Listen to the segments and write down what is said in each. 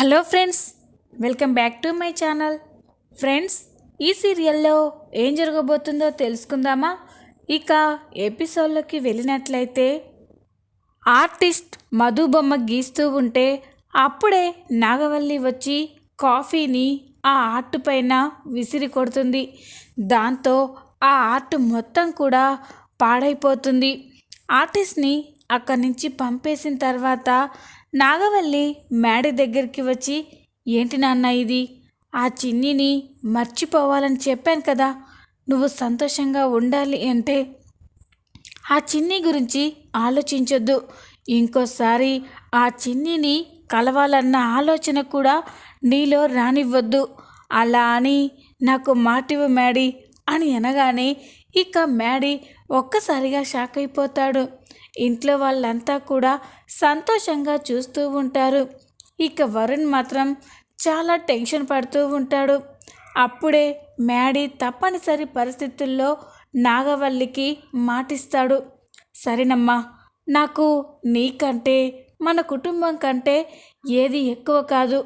Hello friends welcome back to my channel. Friends ఈ సీరియల్లో ఏం జరగబోతుందో తెలుసుకుందామా? ఇక ఎపిసోడ్లోకి వెళ్ళినట్లయితే ఆర్టిస్ట్ మధు బొమ్మ గీస్తూ ఉంటే అప్పుడే నాగవల్లి వచ్చి కాఫీని ఆ ఆర్ట్ పైన విసిరి కొడుతుంది. దాంతో ఆ ఆర్ట్ మొత్తం కూడా పాడైపోతుంది. ఆర్టిస్ట్ని అక్కడి నుంచి పంపేసిన తర్వాత నాగవల్లి మేడ దగ్గరికి వచ్చి ఏంటి నాన్న ఇది? ఆ చిన్నిని మర్చిపోవాలని చెప్పాను కదా. నువ్వు సంతోషంగా ఉండాలి అంటే ఆ చిన్ని గురించి ఆలోచించొద్దు. ఇంకోసారి ఆ చిన్నిని కలవాలన్న ఆలోచన కూడా నీలో రానివ్వద్దు. అలా అని నాకు మాటివు మేడి అని అనగానే ఇక మేడి ఒక్కసారిగా షాక్ అయిపోతాడు ఇంట్లో వాళ్ళంతా కూడా సంతోషంగా చూస్తూ ఉంటారు. ఇక వరుణ్ మాత్రం చాలా టెన్షన్ పడుతూ ఉంటాడు. అప్పుడే మ్యాడీ తప్పనిసరి పరిస్థితుల్లో నాగవల్లికి మాటిస్తాడు. సరేనమ్మా నాకు నీకంటే మన కుటుంబం కంటే ఏది ఎక్కువ కాదు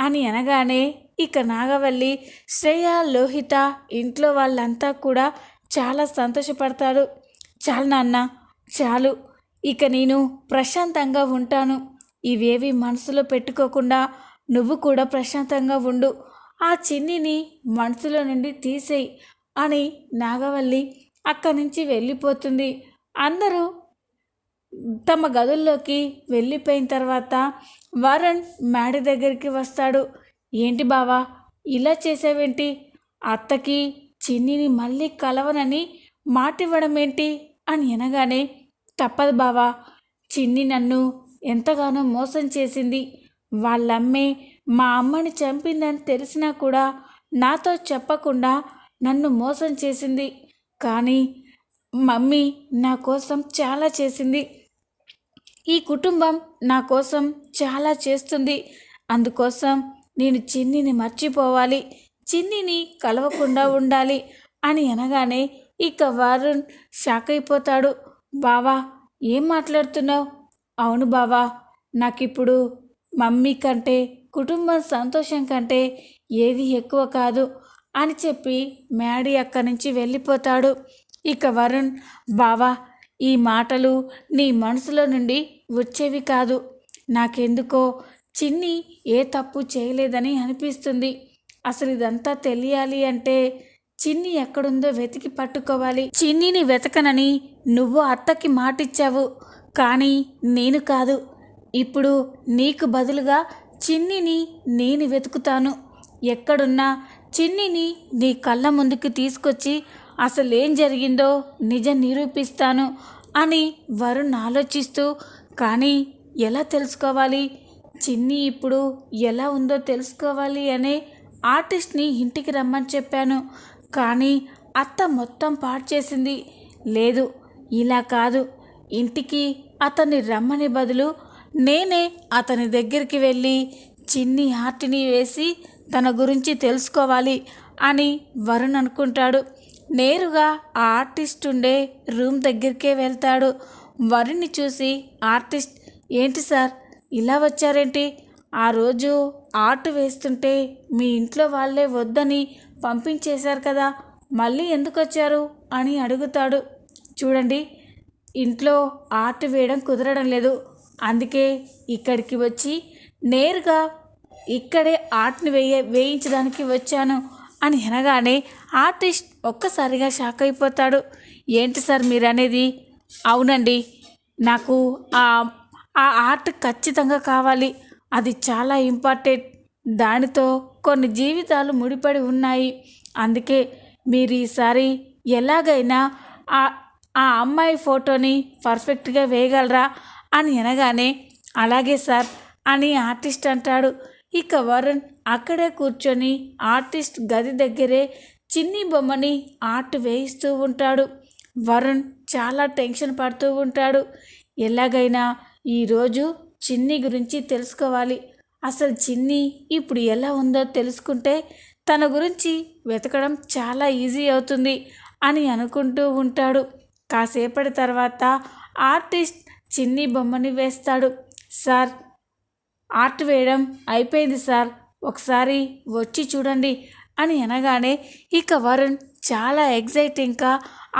అని అనగానే ఇక నాగవల్లి శ్రేయ లోహిత ఇంట్లో వాళ్ళంతా కూడా చాలా సంతోషపడతారు. చాలు నాన్న చాలు. ఇక నేను ప్రశాంతంగా ఉంటాను. ఇవేవి మనసులో పెట్టుకోకుండా నువ్వు కూడా ప్రశాంతంగా ఉండు. ఆ చిన్నిని మనసులో నుండి తీసేయి అని నాగవల్లి అక్కడి నుంచి వెళ్ళిపోతుంది. అందరూ తమ గదుల్లోకి వెళ్ళిపోయిన తర్వాత వరుణ్ మేడ దగ్గరికి వస్తాడు. ఏంటి బావా ఇలా చేసావేంటి? అత్తకి చిన్నిని మళ్ళీ కలవనని మాటివ్వడం ఏంటి అని అనగానే తప్పదు బావా. చిన్ని నన్ను ఎంతగానో మోసం చేసింది. వాళ్ళమ్మే మా అమ్మని చంపిందని తెలిసినా కూడా నాతో చెప్పకుండా నన్ను మోసం చేసింది. కానీ మమ్మీ నా కోసం చాలా చేసింది. ఈ కుటుంబం నా కోసం చాలా చేస్తుంది. అందుకోసం నేను చిన్నిని మర్చిపోవాలి. చిన్నిని కలవకుండా ఉండాలి అని అనగానే ఇక వరుణ్ షాక్ అయిపోతాడు. బావా ఏం మాట్లాడుతున్నావు? అవును బావా నాకిప్పుడు మమ్మీ కంటే కుటుంబం సంతోషం కంటే ఏది ఎక్కువ కాదు అని చెప్పి మ్యాడీ అక్కడి నుంచి వెళ్ళిపోతాడు. ఇక వరుణ్ బావా ఈ మాటలు నీ మనసులో నుండి వచ్చేవి కాదు. నాకెందుకో చిన్ని ఏ తప్పు చేయలేదని అనిపిస్తుంది. అసలు ఇదంతా తెలియాలి అంటే చిన్ని ఎక్కడుందో వెతికి పట్టుకోవాలి. చిన్నిని వెతకనని నువ్వు అత్తకి మాటిచ్చావు. కానీ నేను కాదు. ఇప్పుడు నీకు బదులుగా చిన్నిని నేను వెతుకుతాను. ఎక్కడున్నా చిన్నిని నీ కళ్ళ ముందుకు తీసుకొచ్చి అసలేం జరిగిందో నిజం నిరూపిస్తాను అని వరుణ్ ఆలోచిస్తూ కానీ ఎలా తెలుసుకోవాలి? చిన్ని ఇప్పుడు ఎలా ఉందో తెలుసుకోవాలి అనే ఆర్టిస్ట్ని ఇంటికి రమ్మని చెప్పాను. కానీ అత్త మొత్తం పాడు చేసింది. లేదు ఇలా కాదు. ఇంటికి అతన్ని రమ్మని బదులు నేనే అతని దగ్గరికి వెళ్ళి చిన్ని హార్ట్ని వేసి తన గురించి తెలుసుకోవాలి అని వరుణ్ అనుకుంటాడు. నేరుగా ఆ ఆర్టిస్ట్ ఉండే రూమ్ దగ్గరికే వెళ్తాడు. వరుణ్ని చూసి ఆర్టిస్ట్ ఏంటి సార్? ఇలా వచ్చారేంటి? ఆ రోజు ఆర్ట్ వేస్తుంటే మీ ఇంట్లో వాళ్ళే వద్దని పంపించేశారు కదా మళ్ళీ ఎందుకు వచ్చారు అని అడుగుతాడు. చూడండి ఇంట్లో ఆర్ట్ వేయడం కుదరడం లేదు. అందుకే ఇక్కడికి వచ్చి నేరుగా ఇక్కడే ఆర్ట్ని వేయ వేయించడానికి వచ్చాను అని అనగానే ఆర్టిస్ట్ ఒక్కసారిగా షాక్ అయిపోతాడు. ఏంటి సార్ మీరు అనేది అవునండి నాకు ఆ ఆ ఆర్ట్ ఖచ్చితంగా కావాలి. అది చాలా ఇంపార్టెంట్. దానితో కొన్ని జీవితాలు ముడిపడి ఉన్నాయి. అందుకే మీరు ఈసారి ఎలాగైనా ఆ ఆ అమ్మాయి ఫోటోని పర్ఫెక్ట్గా వేయగలరా అని అనగానే అలాగే సార్ అని ఆర్టిస్ట్ అంటాడు. ఇక వరుణ్ అక్కడే కూర్చొని ఆర్టిస్ట్ గది దగ్గరే చిన్ని బొమ్మని ఆర్ట్ వేయిస్తూ ఉంటాడు. వరుణ్ చాలా టెన్షన్ పడుతూ ఉంటాడు. ఎలాగైనా ఈరోజు చిన్ని గురించి తెలుసుకోవాలి. అసలు చిన్ని ఇప్పుడు ఎలా ఉందో తెలుసుకుంటే తన గురించి వెతకడం చాలా ఈజీ అవుతుంది అని అనుకుంటూ ఉంటాడు. కాసేపటి తర్వాత ఆర్టిస్ట్ చిన్ని బొమ్మని వేస్తాడు. సార్ ఆర్ట్ వేయడం అయిపోయింది సార్. ఒకసారి వచ్చి చూడండి అని అనగానే ఇక వరుణ్ చాలా ఎగ్జైటింగ్గా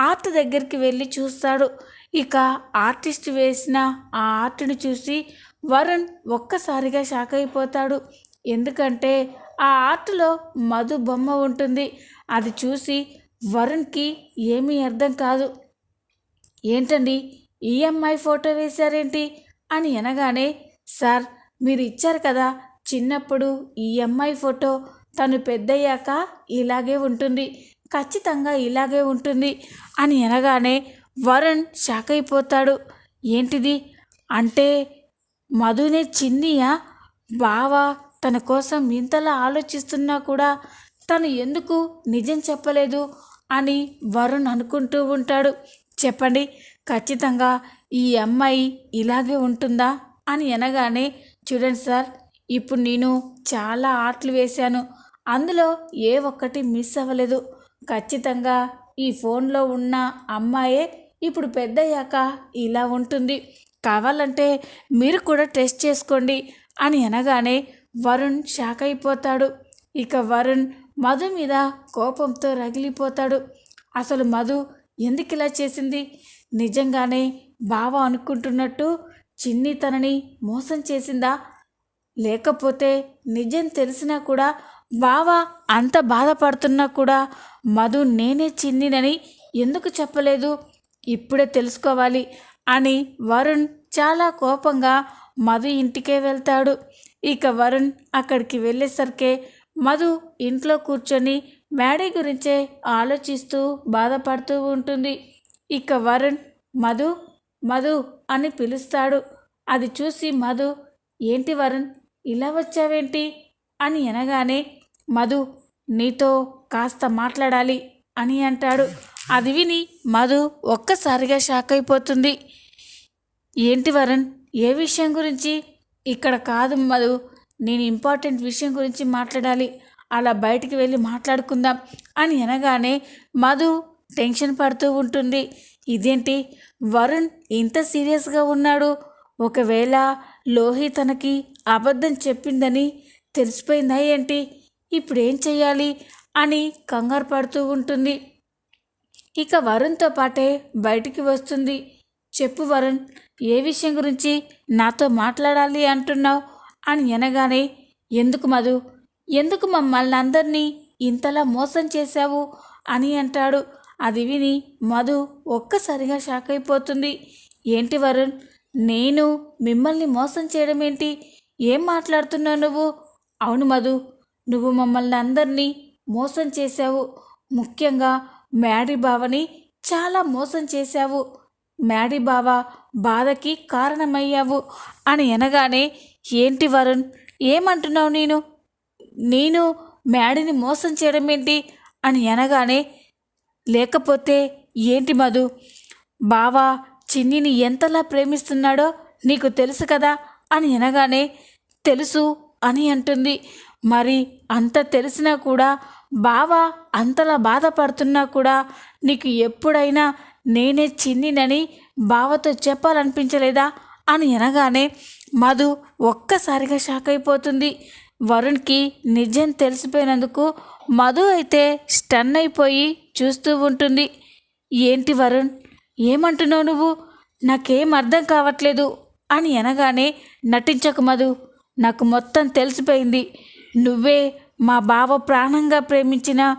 ఆర్ట్ దగ్గరికి వెళ్ళి చూస్తాడు. ఇక ఆర్టిస్ట్ వేసిన ఆ ఆర్ట్ని చూసి వరుణ్ ఒక్కసారిగా షాక్ అయిపోతాడు. ఎందుకంటే ఆ ఆర్ట్లో మధు బొమ్మ ఉంటుంది. అది చూసి వరుణ్కి ఏమీ అర్థం కాదు. ఏంటండి ఈఎంఐ ఫోటో వేశారేంటి? అని అనగానే సార్ మీరు ఇచ్చారు కదా చిన్నప్పుడు ఈ అమ్మాయి ఫోటో. తను పెద్దయ్యాక ఇలాగే ఉంటుంది. ఖచ్చితంగా ఇలాగే ఉంటుంది. అని అనగానే వరుణ్ షాక్ అయిపోతాడు ఏంటిది? అంటే మధునే చిన్నియా? బావ తన కోసం ఇంతలా ఆలోచిస్తున్నా కూడా తను ఎందుకు నిజం చెప్పలేదు అని వరుణ్ అనుకుంటూ ఉంటాడు. చెప్పండి ఖచ్చితంగా ఈ అమ్మాయి ఇలాగే ఉంటుందా అని అనగానే చూడండి సార్ ఇప్పుడు నేను చాలా ఆటలు వేశాను. అందులో ఏ ఒక్కటి మిస్ అవ్వలేదు. ఖచ్చితంగా ఈ ఫోన్లో ఉన్న అమ్మాయే ఇప్పుడు పెద్దయ్యాక ఇలా ఉంటుంది. కావాలంటే మీరు కూడా టెస్ట్ చేసుకోండి అని అనగానే వరుణ్ షాక్ అయిపోతాడు. ఇక వరుణ్ మధు మీద కోపంతో రగిలిపోతాడు. అసలు మధు ఎందుకు ఇలా చేసింది? నిజంగానే బావ అనుకుంటున్నట్టు చిన్ని తనని మోసం చేసిందా? లేకపోతే నిజం తెలిసినా కూడా బావ అంత బాధపడుతున్నా కూడా మధు నేనే చిన్నినని ఎందుకు చెప్పలేదు? ఇప్పుడే తెలుసుకోవాలి అని వరుణ్ చాలా కోపంగా మధు ఇంటికే వెళ్తాడు. ఇక వరుణ్ అక్కడికి వెళ్ళేసరికే మధు ఇంట్లో కూర్చొని మ్యాడీ గురించే ఆలోచిస్తూ బాధపడుతూ ఉంటుంది. ఇక వరుణ్ మధు మధు అని పిలుస్తాడు. అది చూసి మధు ఏంటి వరుణ్ ఇలా వచ్చావేంటి? అని అనగానే మధు నీతో కాస్త మాట్లాడాలి అని అంటాడు. అది విని మధు ఒక్కసారిగా షాక్ అయిపోతుంది. ఏంటి వరుణ్ ఏ విషయం గురించి? ఇక్కడ కాదు మధు నేను ఇంపార్టెంట్ విషయం గురించి మాట్లాడాలి. అలా బయటికి వెళ్ళి మాట్లాడుకుందాం అని అనగానే మధు టెన్షన్ పడుతూ ఉంటుంది. ఇదేంటి? వరుణ్ ఇంత సీరియస్గా ఉన్నాడు. ఒకవేళ లోహి తనకి అబద్ధం చెప్పిందని తెలిసిపోయిందా ఏంటి? ఇప్పుడు ఏం అని కంగారు పడుతూ ఉంటుంది. ఇక వరుణ్తో పాటే బయటికి వస్తుంది. చెప్పు వరుణ్ ఏ విషయం గురించి నాతో మాట్లాడాలి అంటున్నావు? అని అనగానే ఎందుకు మధు? ఎందుకు మమ్మల్ని అందరినీ ఇంతలా మోసం చేశావు? అని అంటాడు. అది విని మధు ఒక్కసారిగా షాక్ అయిపోతుంది. ఏంటి వరుణ్ నేను మిమ్మల్ని మోసం చేయడం ఏంటి? ఏం మాట్లాడుతున్నావు నువ్వు? అవును మధు నువ్వు మమ్మల్ని అందరినీ మోసం చేశావు. ముఖ్యంగా మ్యాడీ బావని చాలా మోసం చేశావు. మ్యాడీ బావ బాధకి కారణమయ్యావు అని అనగానే ఏంటి వరుణ్ ఏమంటున్నావు నేను? నేను మ్యాడీని మోసం చేయడం ఏంటి అని అనగానే లేకపోతే ఏంటి మధు? బావా చిన్నిని ఎంతలా ప్రేమిస్తున్నాడో నీకు తెలుసు కదా? అని అనగానే తెలుసు అని అంటుంది. మరి అంత తెలిసినా కూడా బావ అంతలా బాధపడుతున్నా కూడా నీకు ఎప్పుడైనా నేనే చిన్నినని బావతో చెప్పాలనిపించలేదా? అని అనగానే మధు ఒక్కసారిగా షాక్ అయిపోతుంది. వరుణ్కి నిజం తెలిసిపోయినందుకు మధు అయితే స్టన్ అయిపోయి చూస్తూ ఉంటుంది. ఏంటి వరుణ్? ఏమంటున్నావు నువ్వు? నాకేం అర్థం కావట్లేదు అని అనగానే నటించకు మధు. నాకు మొత్తం తెలిసిపోయింది. నువ్వే మా బావ ప్రాణంగా ప్రేమించిన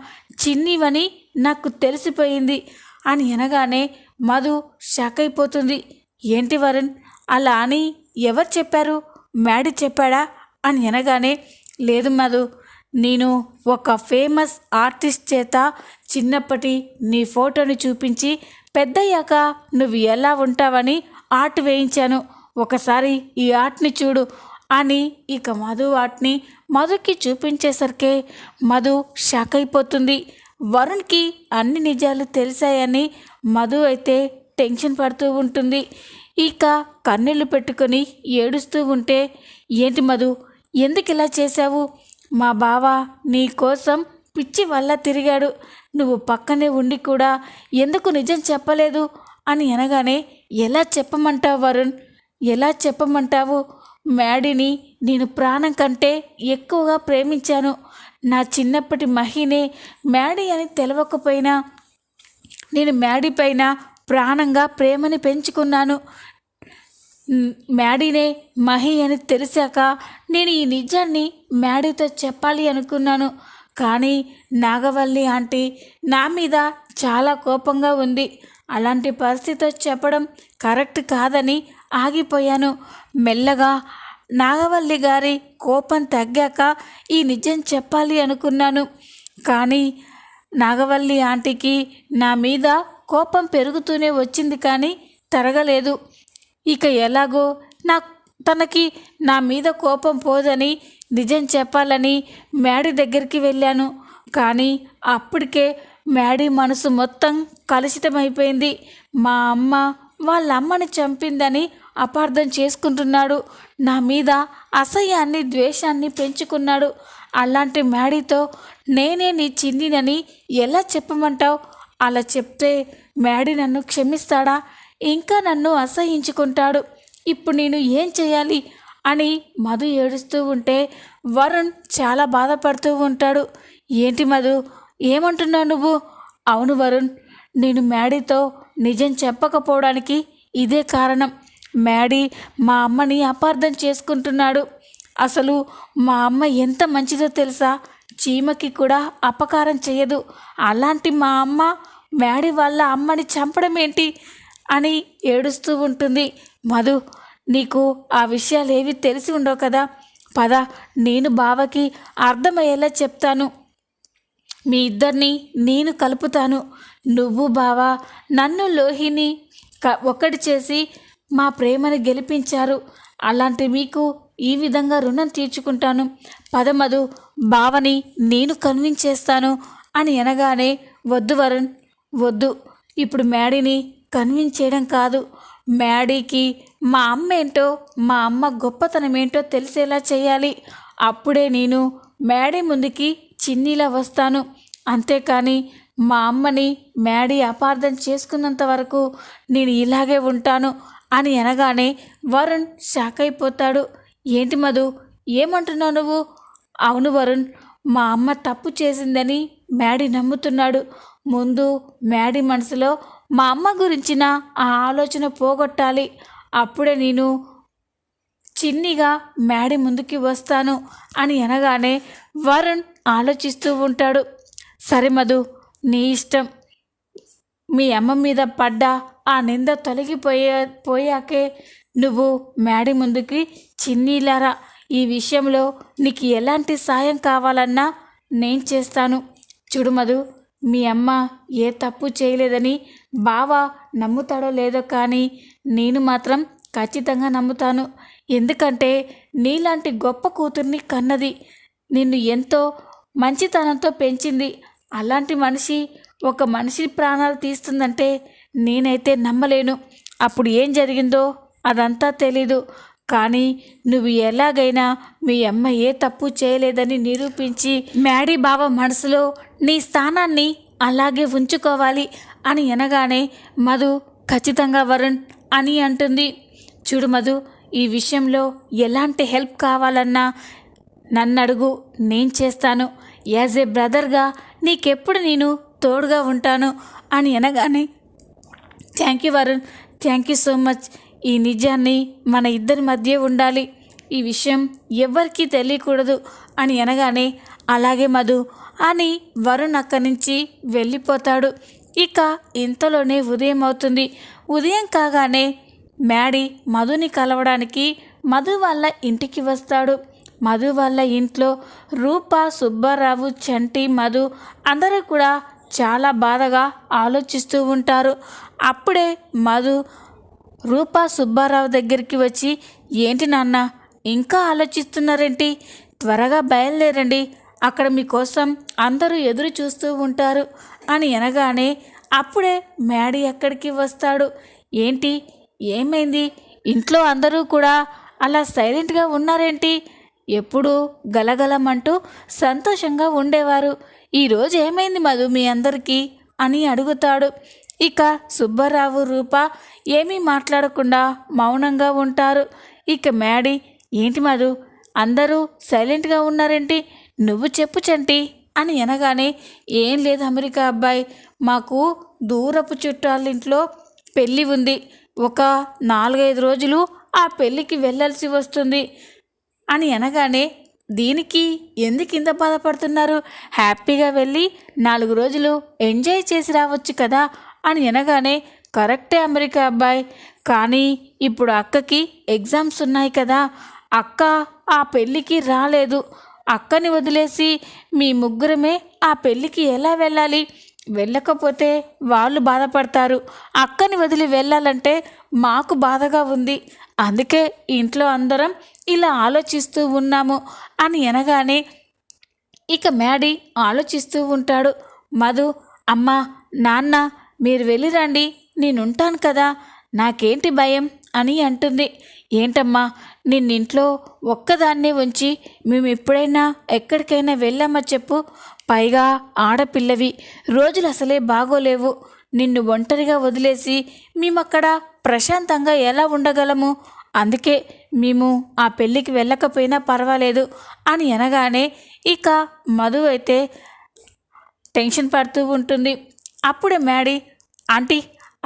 చిన్నివని నాకు తెలిసిపోయింది అని అనగానే మధు షాక్ అయిపోతుంది. ఏంటి వరుణ్? అలా అని ఎవరు చెప్పారు? మ్యాడీ చెప్పాడా? అని అనగానే లేదు మధు నేను ఒక ఫేమస్ ఆర్టిస్ట్ చేత చిన్నప్పటి నీ ఫోటోని చూపించి పెద్దయ్యాక నువ్వు ఎలా ఉంటావని ఆర్ట్ వేయించాను. ఒకసారి ఈ ఆర్ట్ని చూడు అని ఇక మధు ఆర్ట్ని మధుకి చూపించేసరికే మధు షాక్ అయిపోతుంది. వరుణ్కి అన్ని నిజాలు తెలిసాయని మధు అయితే టెన్షన్ పడుతూ ఉంటుంది. ఇక కన్నీళ్ళు పెట్టుకొని ఏడుస్తూ ఉంటే ఏంటి మధు ఎందుకు ఇలా చేశావు? మా బావ నీ కోసం పిచ్చి వల్ల తిరిగాడు. నువ్వు పక్కనే ఉండి కూడా ఎందుకు నిజం చెప్పలేదు? అని అనగానే ఎలా చెప్పమంటావు వరుణ్? ఎలా చెప్పమంటావు? మ్యాడీని నేను ప్రాణం కంటే ఎక్కువగా ప్రేమించాను. నా చిన్నప్పటి మహినే మ్యాడీ అని తెలవకపోయినా నేను మ్యాడీ పైన ప్రాణంగా ప్రేమని పెంచుకున్నాను. మ్, మ్యాడీనే మహి అని తెలిసాక నేను ఈ నిజాన్ని మ్యాడీతో చెప్పాలి అనుకున్నాను. కానీ నాగవల్లి ఆంటీ నా మీద చాలా కోపంగా ఉంది. అలాంటి పరిస్థితి చెప్పడం కరెక్ట్ కాదని ఆగిపోయాను. మెల్లగా నాగవల్లి గారి కోపం తగ్గాక ఈ నిజం చెప్పాలి అనుకున్నాను. కానీ నాగవల్లి ఆంటీకి నా మీద కోపం పెరుగుతూనే వచ్చింది కానీ తరగలేదు. ఇక ఎలాగో నా తనకి నా మీద కోపం పోదని నిజం చెప్పాలని మేడి దగ్గరికి వెళ్ళాను. కానీ అప్పటికే మ్యాడీ మనసు మొత్తం కలుషితమైపోయింది. మా అమ్మ వాళ్ళ అమ్మని చంపిందని అపార్థం చేసుకుంటున్నాడు. నా మీద అసహ్యాన్ని ద్వేషాన్ని పెంచుకున్నాడు. అలాంటి మ్యాడీతో నేనే నీ చిన్నినని ఎలా చెప్పమంటావు? అలా చెప్తే మ్యాడీ నన్ను క్షమిస్తాడా? ఇంకా నన్ను అసహించుకుంటాడు. ఇప్పుడు నేను ఏం చేయాలి? అని మధు ఏడుస్తూ ఉంటే వరుణ్ చాలా బాధపడుతూ ఉంటాడు. ఏంటి మధు? ఏమంటున్నావు నువ్వు? అవును వరుణ్ నేను మ్యాడీతో నిజం చెప్పకపోవడానికి ఇదే కారణం. మ్యాడీ మా అమ్మని అపార్థం చేసుకుంటున్నాడు. అసలు మా అమ్మ ఎంత మంచిదో తెలుసా? చీమకి కూడా అపకారం చేయదు అలాంటి మా అమ్మ మ్యాడీ వాళ్ళ అమ్మని చంపడం ఏంటి? అని ఏడుస్తూ ఉంటుంది. మధు నీకు ఆ విషయాలు ఏవి తెలిసి ఉండవు కదా? పద నేను బావకి అర్థమయ్యేలా చెప్తాను. మీ ఇద్దరిని నేను కలుపుతాను. నువ్వు బావా నన్ను లోహిని క ఒక్కటి చేసి మా ప్రేమను గెలిపించారు. అలాంటి మీకు ఈ విధంగా రుణం తీర్చుకుంటాను. పదమదు బావని నేను కన్విన్స్ చేస్తాను అని అనగానే వద్దు వరుణ్ వద్దు. ఇప్పుడు మ్యాడీని కన్విన్స్ చేయడం కాదు. మ్యాడీకి మా అమ్మ ఏంటో మా అమ్మ గొప్పతనం ఏంటో తెలిసేలా చేయాలి. అప్పుడే నేను మ్యాడీ ముందుకి చిన్నీలా వస్తాను. అంతేకాని మా అమ్మని మ్యాడీ అపార్థం చేసుకున్నంత వరకు నేను ఇలాగే ఉంటాను అని అనగానే వరుణ్ షాక్ అయిపోతాడు. ఏంటి మధు ఏమంటున్నావు నువ్వు? అవును వరుణ్ మా అమ్మ తప్పు చేసిందని మ్యాడీ నమ్ముతున్నాడు. ముందు మ్యాడీ మనసులో మా అమ్మ గురించిన ఆ ఆలోచన పోగొట్టాలి. అప్పుడే నేను చిన్నిగా మ్యాడీ ముందుకి వస్తాను అని అనగానే వరుణ్ ఆలోచిస్తూ ఉంటాడు. సరే మధు నీ ఇష్టం. మీ అమ్మ మీద పడ్డ ఆ నింద తొలగిపోయే పోయాకే నువ్వు మేడి ముందుకి చిన్నీలారా. ఈ విషయంలో నీకు ఎలాంటి సాయం కావాలన్నా నేను చేస్తాను. చూడు మధు మీ అమ్మ ఏ తప్పు చేయలేదని బావ నమ్ముతాడో లేదో కానీ నేను మాత్రం ఖచ్చితంగా నమ్ముతాను. ఎందుకంటే నీలాంటి గొప్ప కూతుర్ని కన్నది నిన్ను ఎంతో మంచితనంతో పెంచింది. అలాంటి మనిషి ఒక మనిషి ప్రాణాలు తీస్తుందంటే నేనైతే నమ్మలేను. అప్పుడు ఏం జరిగిందో అదంతా తెలీదు. కానీ నువ్వు ఎలాగైనా మీ అమ్మ ఏ తప్పు చేయలేదని నిరూపించి మ్యాడీ బావ మనసులో నీ స్థానాన్ని అలాగే ఉంచుకోవాలి అని అనగానే మధు ఖచ్చితంగా వరుణ్ అని అంటుంది. చూడు మధు ఈ విషయంలో ఎలాంటి హెల్ప్ కావాలన్నా నన్ను అడుగు నేను చేస్తాను. యాజ్ ఏ బ్రదర్గా నీకెప్పుడు నేను తోడుగా ఉంటాను అని అనగానే thank you Varun thank you so much. ఈ నిజాన్ని మన ఇద్దరి మధ్య ఉండాలి. ఈ విషయం ఎవ్వరికీ తెలియకూడదు అని అనగానే అలాగే మధు అని వరుణ్ అక్కడి నుంచి వెళ్ళిపోతాడు. ఇక ఇంతలోనే ఉదయం అవుతుంది. ఉదయం కాగానే మ్యాడీ మధుని కలవడానికి మధు వాళ్ళ ఇంటికి వస్తాడు. మధు వాళ్ళ ఇంట్లో రూప సుబ్బారావు చంటి మధు అందరూ కూడా చాలా బాధగా ఆలోచిస్తూ ఉంటారు. అప్పుడే మధు రూపా సుబ్బారావు దగ్గరికి వచ్చి ఏంటి నాన్న ఇంకా ఆలోచిస్తున్నారేంటి? త్వరగా బయలుదేరండి. అక్కడ మీకోసం అందరూ ఎదురు చూస్తూ ఉంటారు. అని అనగానే అప్పుడే మ్యాడీ అక్కడికి వస్తాడు. ఏంటి ఏమైంది? ఇంట్లో అందరూ కూడా అలా సైలెంట్గా ఉన్నారేంటి? ఎప్పుడూ గలగలమంటూ సంతోషంగా ఉండేవారు. ఈరోజు ఏమైంది మధు మీ అందరికీ? అని అడుగుతాడు. ఇక సుబ్బారావు రూప ఏమీ మాట్లాడకుండా మౌనంగా ఉంటారు. ఇక మ్యాడీ ఏంటి మధు? అందరూ సైలెంట్గా ఉన్నారేంటి? నువ్వు చెప్పు చంటి అని అనగానే ఏం లేదు అమెరికా అబ్బాయి. మాకు దూరపు చుట్టాలింట్లో పెళ్ళి ఉంది. ఒక నాలుగైదు రోజులు ఆ పెళ్ళికి వెళ్ళాల్సి వస్తుంది. అని అనగానే దీనికి ఎందుకు ఇంత బాధపడుతున్నారు? హ్యాపీగా వెళ్ళి నాలుగు రోజులు ఎంజాయ్ చేసి రావచ్చు కదా అని అనగానే కరెక్టే అమెరికా అబ్బాయి. కానీ ఇప్పుడు అక్కకి ఎగ్జామ్స్ ఉన్నాయి కదా. అక్క ఆ పెళ్ళికి రాలేదు. అక్కని వదిలేసి మీ ముగ్గురమే ఆ పెళ్ళికి ఎలా వెళ్ళాలి? వెళ్ళకపోతే వాళ్ళు బాధపడతారు. అక్కని వదిలి వెళ్ళాలంటే మాకు బాధగా ఉంది. అందుకే ఇంట్లో అందరం ఇలా ఆలోచిస్తూ ఉన్నాము అని అనగానే ఇక మ్యాడీ ఆలోచిస్తూ ఉంటాడు. మధు అమ్మ నాన్న మీరు వెళ్ళిరండి నేనుంటాను కదా నాకేంటి భయం అని అంటుంది. ఏంటమ్మా నిన్నింట్లో ఒక్కదాన్నే ఉంచి మేము ఎప్పుడైనా ఎక్కడికైనా వెళ్ళామా చెప్పు పైగా ఆడపిల్లవి. రోజులు అసలే బాగోలేవు. నిన్ను ఒంటరిగా వదిలేసి మేమక్కడ ప్రశాంతంగా ఎలా ఉండగలము? అందుకే మేము ఆ పెళ్ళికి వెళ్ళకపోయినా పర్వాలేదు అని అనగానే ఇక మధు అయితే టెన్షన్ పడుతూ ఉంటుంది. అప్పుడే మ్యాడీ ఆంటీ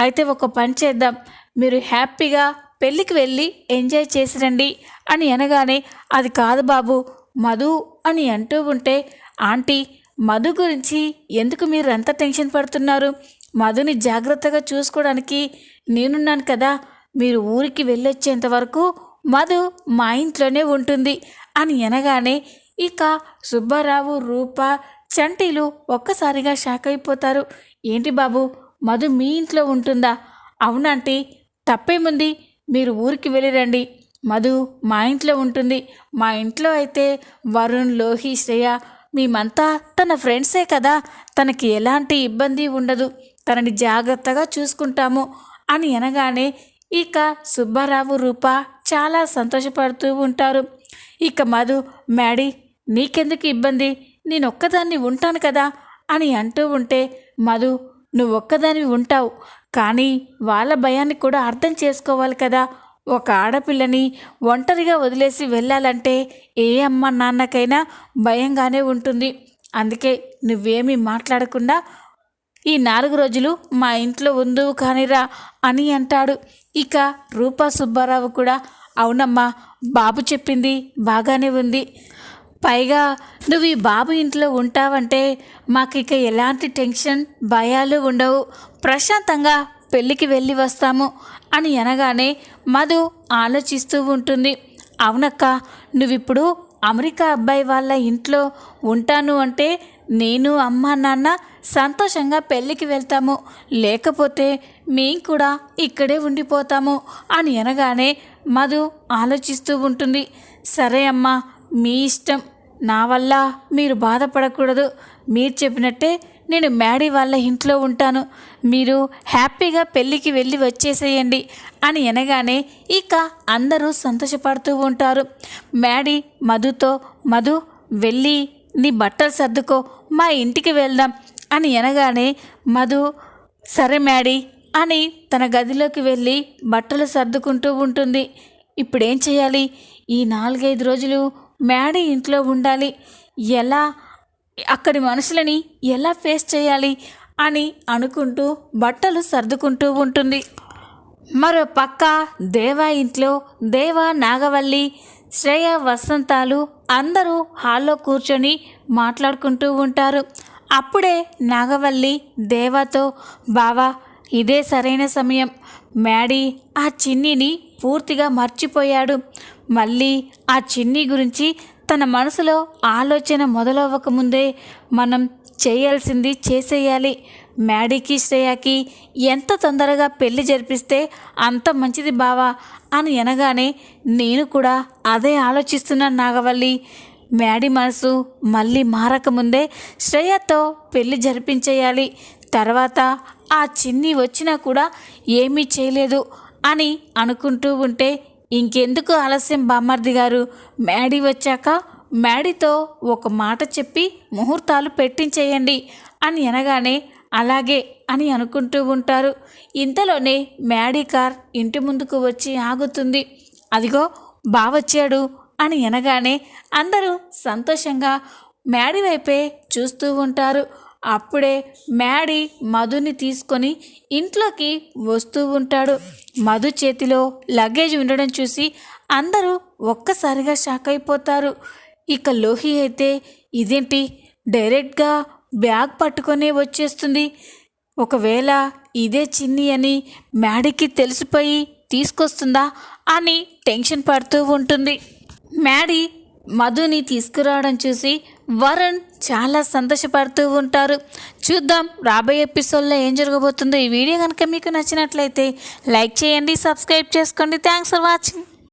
అయితే ఒక పని చేద్దాం. మీరు హ్యాపీగా పెళ్ళికి వెళ్ళి ఎంజాయ్ చేసి రండి అని అనగానే అది కాదు బాబు మధు అని అంటూ ఉంటే ఆంటీ మధు గురించి ఎందుకు మీరు ఎంత టెన్షన్ పడుతున్నారు? మధుని జాగ్రత్తగా చూసుకోవడానికి నేనున్నాను కదా. మీరు ఊరికి వెళ్ళొచ్చేంత వరకు మధు మా ఇంట్లోనే ఉంటుంది అని అనగానే ఇక సుబ్బారావు రూప చంటీలు ఒక్కసారిగా షాక్ అయిపోతారు. ఏంటి బాబు మధు మీ ఇంట్లో ఉంటుందా? అవునంటీ తప్పేముంది? మీరు ఊరికి వెళ్ళిరండి. మధు మా ఇంట్లో ఉంటుంది. మా ఇంట్లో అయితే వరుణ్ లోహి శ్రేయ మేమంతా తన ఫ్రెండ్సే కదా తనకి ఎలాంటి ఇబ్బంది ఉండదు తనని జాగ్రత్తగా చూసుకుంటాము అని అనగానే ఇక సుబ్బారావు రూప చాలా సంతోషపడుతూ ఉంటారు. ఇక మధు మ్యాడీ నీకెందుకు ఇబ్బంది? నేను ఒక్కదాన్ని ఉంటాను కదా అని అంటూ ఉంటే మధు నువ్వు ఒక్కదానివి ఉంటావు కానీ వాళ్ళ భయాన్ని కూడా అర్థం చేసుకోవాలి కదా ఒక ఆడపిల్లని ఒంటరిగా వదిలేసి వెళ్ళాలంటే ఏ అమ్మ నాన్నకైనా భయంగానే ఉంటుంది. అందుకే నువ్వేమీ మాట్లాడకుండా ఈ నాలుగు రోజులు మా ఇంట్లో ఉందు కానిరా అని అంటాడు. ఇక రూపా సుబ్బారావు కూడా అవునమ్మా బాబు చెప్పింది బాగానే ఉంది. పైగా నువ్వు ఈ బాబు ఇంట్లో ఉంటావంటే మాకు ఇక ఎలాంటి టెన్షన్ భయాలు ఉండవు. ప్రశాంతంగా పెళ్ళికి వెళ్ళి వస్తాము. అని అనగానే మధు ఆలోచిస్తూ ఉంటుంది. అవునక్క నువ్విప్పుడు అమెరికా అబ్బాయి వాళ్ళ ఇంట్లో ఉంటాను అంటే నేను అమ్మ నాన్న సంతోషంగా పెళ్ళికి వెళ్తాము. లేకపోతే మేం కూడా ఇక్కడే ఉండిపోతాము అని అనగానే మధు ఆలోచిస్తూ ఉంటుంది. సరే అమ్మా మీ ఇష్టం. నా వల్ల మీరు బాధపడకూడదు. మీరు చెప్పినట్టే నేను మ్యాడీ వాళ్ళ ఇంట్లో ఉంటాను. మీరు హ్యాపీగా పెళ్ళికి వెళ్ళి వచ్చేసేయండి అని అనగానే ఇక అందరూ సంతోషపడుతూ ఉంటారు. మ్యాడీ మధుతో మధు వెళ్ళి నీ బట్టలు సర్దుకో మా ఇంటికి వెళ్దాం అని అనగానే మధు సరే మ్యాడీ అని తన గదిలోకి వెళ్ళి బట్టలు సర్దుకుంటూ ఉంటుంది. ఇప్పుడేం చేయాలి? ఈ నాలుగైదు రోజులు మ్యాడీ ఇంట్లో ఉండాలి. ఎలా అక్కడి మనుషులని ఎలా ఫేస్ చేయాలి అని అనుకుంటూ బట్టలు సర్దుకుంటూ ఉంటుంది. మరో పక్క దేవా ఇంట్లో దేవా నాగవల్లి శ్రేయ వసంతాలు అందరూ హాల్లో కూర్చొని మాట్లాడుకుంటూ ఉంటారు. అప్పుడే నాగవల్లి దేవాతో బావా ఇదే సరైన సమయం. మ్యాడీ ఆ చిన్నిని పూర్తిగా మర్చిపోయాడు. మళ్ళీ ఆ చిన్ని గురించి తన మనసులో ఆలోచన మొదలవ్వకముందే మనం చేయాల్సింది చేసేయాలి. మ్యాడీకి శ్రేయాకి ఎంత తొందరగా పెళ్ళి జరిపిస్తే అంత మంచిది బావా అని అనగానే నేను కూడా అదే ఆలోచిస్తున్నాను నాగవల్లి. మ్యాడీ మనసు మళ్ళీ మారకముందే శ్రేయతో పెళ్ళి జరిపించేయాలి. తర్వాత ఆ చిన్ని వచ్చినా కూడా ఏమీ చేయలేదు అని అనుకుంటూ ఉంటే ఇంకెందుకు ఆలస్యం బామ్మర్ది గారు? మ్యాడీ వచ్చాక మ్యాడీతో ఒక మాట చెప్పి ముహూర్తాలు పెట్టించేయండి అని అనగానే అలాగే అని అనుకుంటూ ఉంటారు. ఇంతలోనే మ్యాడీ కార్ ఇంటి ముందుకు వచ్చి ఆగుతుంది. అదిగో బావచ్చాడు అని అనగానే అందరూ సంతోషంగా మ్యాడీ వైపే చూస్తూ ఉంటారు. అప్పుడే మ్యాడీ మధుని తీసుకొని ఇంట్లోకి వస్తూ ఉంటాడు. మధు చేతిలో లగేజ్ ఉండడం చూసి అందరూ ఒక్కసారిగా షాక్ అయిపోతారు. ఇక లోహి అయితే ఇదేంటి? డైరెక్ట్గా బ్యాగ్ పట్టుకొని వచ్చేస్తుంది. ఒకవేళ ఇదే చిన్ని అని మ్యాడీకి తెలిసిపోయి తీసుకొస్తుందా అని టెన్షన్ పడుతూ ఉంటుంది. మ్యాడీ మధుని తీసుకురావడం చూసి వరుణ్ చాలా సంతోషపడుతూ ఉంటారు. చూద్దాం రాబోయే ఎపిసోడ్లో ఏం జరగబోతుందో ఈ వీడియో కనుక మీకు నచ్చినట్లయితే లైక్ చేయండి సబ్స్క్రైబ్ చేసుకోండి. Thanks for watching.